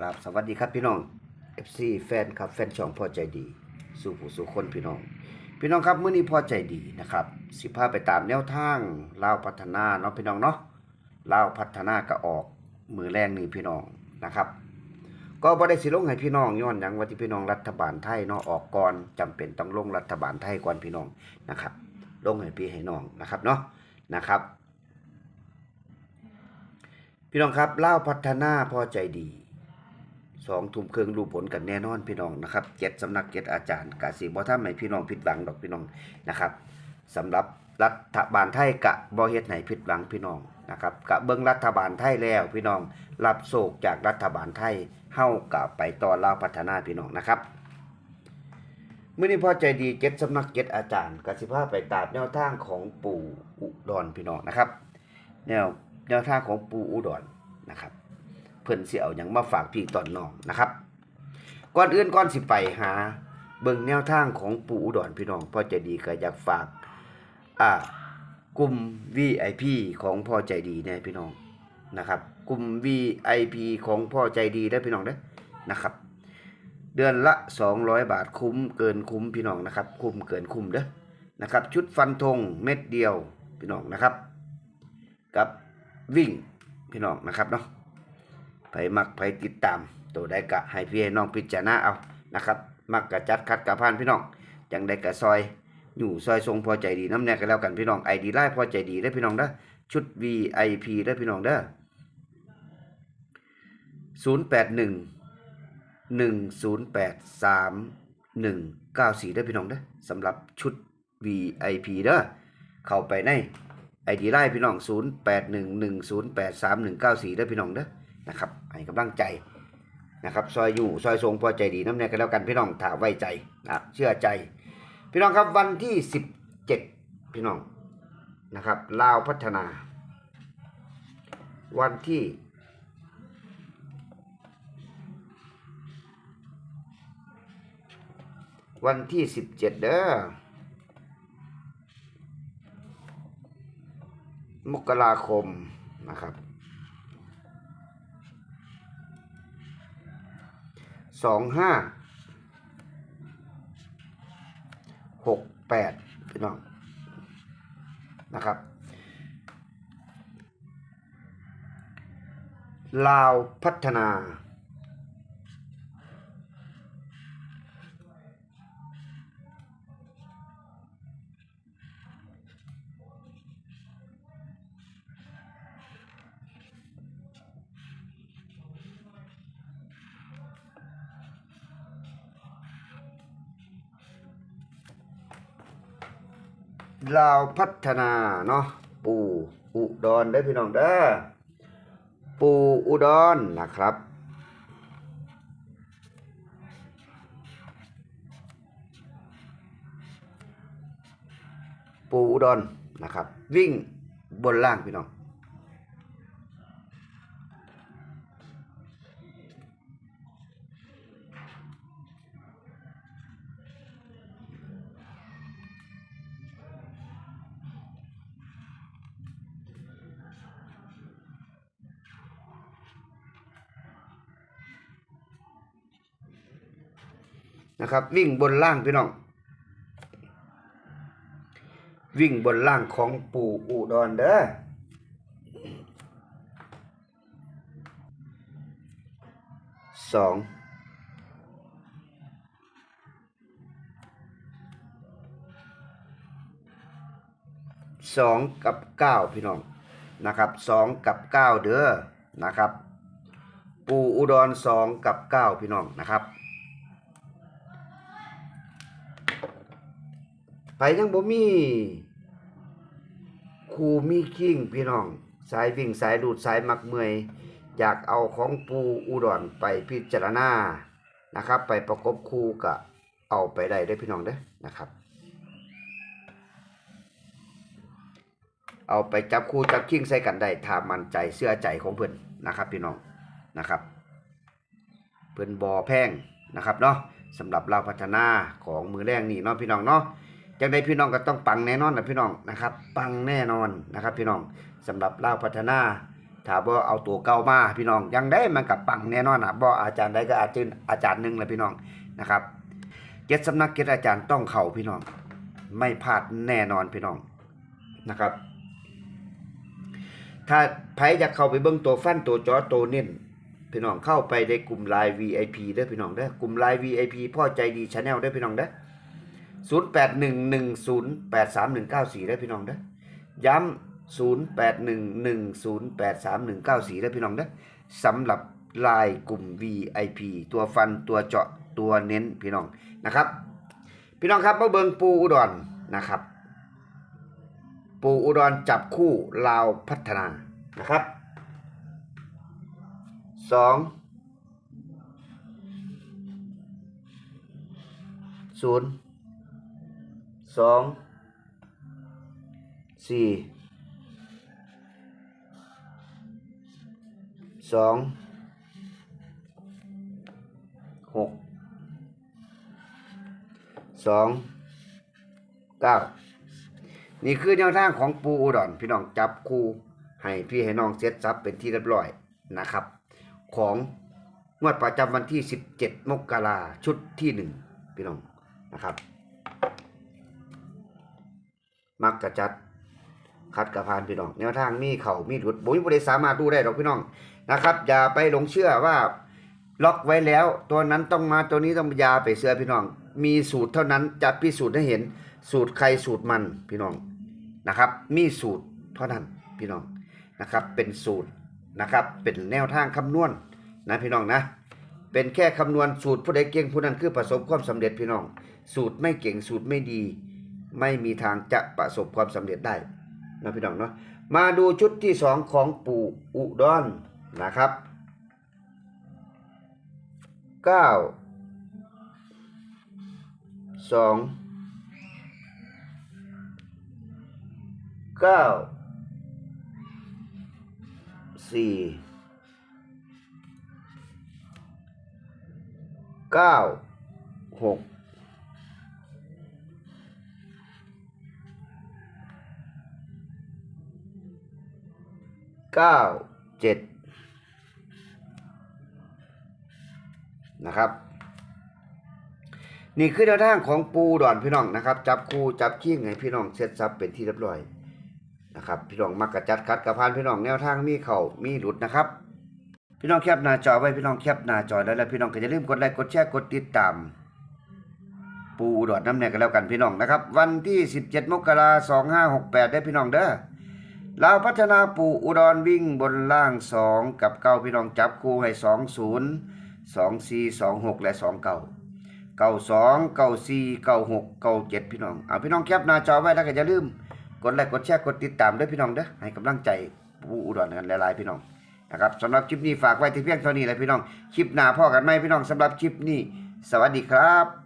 ครับสวัสดีครับพี่น้อง FC แฟนครับแฟนช่องพอใจดี สู่ผู้สู่คนพี่น้อง พี่น้องครับมื้อนี้พอใจดีนะครับสิพาไปตามแนวทางลาวพัฒนาเนาะพี่น้องเนาะลาวพัฒนาก็ออกมือแรงนี่พี่น้องนะครับ ก็บ่ได้สิลงให้พี่น้องย้อนหยังว่าที่พี่น้องรัฐบาลไทยเนาะออกก่อนจำเป็นต้องลงรัฐบาลไทยก่อนพี่น้องนะครับ ลงให้พี่ให้น้องนะครับเนาะนะครับ พี่น้องครับเล่าวพัฒนาพอใจดี สองทุ่มครึ่งรู้ผลกันแน่นอนพี่น้องนะครับเจ็ดสำนักเจ็ดอาจารย์กาสีบ่ทำให้พี่น้องผิดหวังดอกพี่น้องนะครับสำหรับรัฐบาลไทยกะบ่เฮ็ดให้ผิดหวังพี่น้องนะครับกะเบิ่งรัฐบาลไทยแล้วพี่น้อง รับโศกจากรัฐบาลไทยเฮากะไปต่อลาวพัฒนาพี่น้องนะครับเมื่อนี้พอใจดีเจ็ดสำนักเจ็ดอาจารย์กสิภาไปตามแนวทางของปู่อุดรพี่น้องนะครับ แนวแนวทางของปู่อุดรนะครับ เพิ่นสิเอาหยังมาฝากพี่ตอนน้องนะครับ ก่อนอื่นก่อนสิไปหา เบิ่งแนวทางของปู่อุดรพี่น้องพ่อใจดีก็อยากฝากอ่ากลุ่ม VIP ของพ่อใจดีแน่พี่น้องนะครับ กลุ่ม VIP ของพ่อใจดีได้พี่น้องเด้อนะครับ เดือนละ 200 บาทคุ้มเกินคุ้มพี่น้องนะครับ คุ้มเกินคุ้มเด้อนะครับ ชุดฟันธงเม็ดเดียวพี่น้องนะครับ กับวิ่งพี่น้องนะครับเนาะ ไปมักไปติดตาม ตัวได้กะให้พี่ให้น้องพิจารณาเอานะครับ มักกะจัดคัดกะพานพี่น้องจังได้กะซอยอยู่ซอยทรงพอใจดีน้ำแน่กันแล้วกันพี่น้องไอดีไล่พอใจดีได้พี่น้องเด้อชุด VIP ได้พี่น้องเด้อ081หนึ่งศูนย์แปดสามหนึ่งเก้าสี่ได้พี่น้องเด้อสำหรับชุด VIP เด้อเข้าไปในไอดีไลน์พี่น้องศูนย์แปดหนึ่งหนึ่งศูนย์แปดสามหนึ่งเก้าสี่ได้พี่น้องเด้อ นะครับให้กำลังใจนะครับซอยอยู่ซอยทรงพอใจดีน้ำแน่กันแล้วกันพี่น้องถ้าไว้ใจนะเชื่อใจ พี่น้องครับวันที่สิบเจ็ดพี่น้องนะครับลาวพัฒนา วันที่วันที่สิบเจ็ดเด้อ มกราคมนะครับ สองห้าหกแปดพี่น้องนะครับลาวพัฒนา ลาวพัฒนาเนาะปูอุดรได้พี่น้องเด้อปูอุดรนะครับ ปูอุดรนะครับ วิ่งบนล่างพี่น้อง นะครับ วิ่งบนล่างพี่น้อง วิ่งบนล่างของปู่อุดรเด้อสองสองกับเก้าพี่น้องนะครับสองกับเก้าเด้อนะครับ ปู่อุดรสองกับเก้าพี่น้องนะครับ ไปยังบ่มีครูมีคิงพี่น้อง สายวิ่งสายดูดสายมักเมอย อยากเอาของปูอุดรไปพิจารณานะครับ ไปประกบคู่กับเอาไปได้ได้พี่น้องเด้อนะครับ เอาไปจับคู่จับคิงใส่กันได้ถ้ามันใจเสื้อใจของเพิ่อนนะครับ พี่น้องนะครับ เพิ่อนบอแพงนะครับเนาะสำหรับเราพัฒนาของมือแรงนี่เนาะพี่น้องเนาะ จังใดพี่น้องก็ต้องปังแน่นอนนะพี่น้องนะครับ ปังแน่นอนนะครับ พี่น้องสำหรับเราวพัฒนาถ้าบ่เอาตัวเก่ามาพี่น้องยังได้มันกับปังแน่นอนนะบ่อาจารย์ใดก็อาจารย์อาจารย์หนึ่งแหละพี่น้องนะครับเจ็ดสำนักเจ็ดอาจารย์ต้องเข้าพี่น้อง ไม่พลาดแน่นอนพี่น้องนะครับ ถ้าใครอยากเข้าไปเบิ่งตัวฟันตัวจอตัวเน้นพี่น้องเข้าไปในกลุ่มไลน์ VIP เด้พี่น้องเด้กลุ่มไลน์ VIP พ่อใจดีชาแนลเด้พี่น้องเด้ ศูนย์แปดหนึ่งหนึ่งศูนย์แปดสามหนึ่งเก้าสี่เด้พี่น้องเด้อย้ำศูนย์แปดหนึ่งหนึ่งศูนย์แปดสามหนึ่งเก้าสี่เด้พี่น้องเด้อสำหรับไลน์กลุ่ม VIP ตัวฟันตัวเจาะตัวเน้นพี่น้องนะครับ พี่น้องครับมาเบิงปูอุดรนะครับ ปูอุดรจับคู่ลาวพัฒนานะครับสองศูนย์ สองสี่สองหกสองเก้านี่คือแนวทางของปูอุดรพี่น้องจับคู่ให้พี่ให้น้องเซตซับเป็นที่เรียบร้อยนะครับ ของงวดประจำวันที่ 17 มกราชุดที่หนึ่งพี่น้องนะครับ มักกระจัดคัดกระพานพี่น้องแนวทางมีเข่ามีหลุดบุ้ยบุได้สามารถดูได้หรอกพี่น้องนะครับ อย่าไปหลงเชื่อว่าล็อกไว้แล้ว ตัวนั้นต้องมาตัวนี้ต้องยาไปเสื้อพี่น้อง มีสูตรเท่านั้นจะพิสูจน์ให้เห็น สูตรใครสูตรมันพี่น้องนะครับ มีสูตรเท่านั้นพี่น้องนะครับ เป็นสูตรนะครับ เป็นแนวทางคำนวณนะพี่น้องนะ เป็นแค่คำนวณสูตรผู้ใดเก่งผู้นั้นคือประสบความสำเร็จพี่น้อง สูตรไม่เก่งสูตรไม่ดี ไม่มีทางจะประสบความสำเร็จได้นะพี่น้องเนาะมาดูชุดที่สองของปู่อุดรนะครับเก้าสองเก้าสี่เก้าหก เก้าเจ็ดนะครับ นี่คือแนวทางของปูดอนพี่น้องนะครับ จับคู่จับขี้ไงพี่น้องเสร็จสับเป็นที่เรียบร้อยนะครับพี่น้องมักกระจัดคัดกระพานพี่น้องแนวทางมีเข่ามีหลุดนะครับ พี่น้องแคปหน้าจอไว้พี่น้องแคปหน้าจอแล้วแล้วพี่น้องก็อย่าลืมกดไลค์กดแชร์กดติดตาม ปูอุดรน้ำเนี่ยกันแล้วกันพี่น้องนะครับ วันที่ 17 มกราคม2568 ได้พี่น้องเด้อ ลาวพัฒนาปู่อุดรวิ่งบนล่างสองกับเก้าพี่น้องจับคู่ให้สองศูนย์สองสี่สองหกและสองเก้าเก้าสองเก้าสี่เก้าหกเก้าเจ็ดพี่น้องเอาพี่น้องแคปหน้าจอไว้แล้วก็อย่าลืม กดไลค์กดแชร์กดติดตามด้วยพี่น้องเด้อให้กำลังใจปู่อุดรกันหลายๆพี่น้องนะครับสำหรับคลิปนี้ฝากไว้ที่เพียงเท่านี้แหละพี่น้องคลิปหน้าพ่อกันไหมพี่น้องสำหรับคลิปนี้ สวัสดีครับ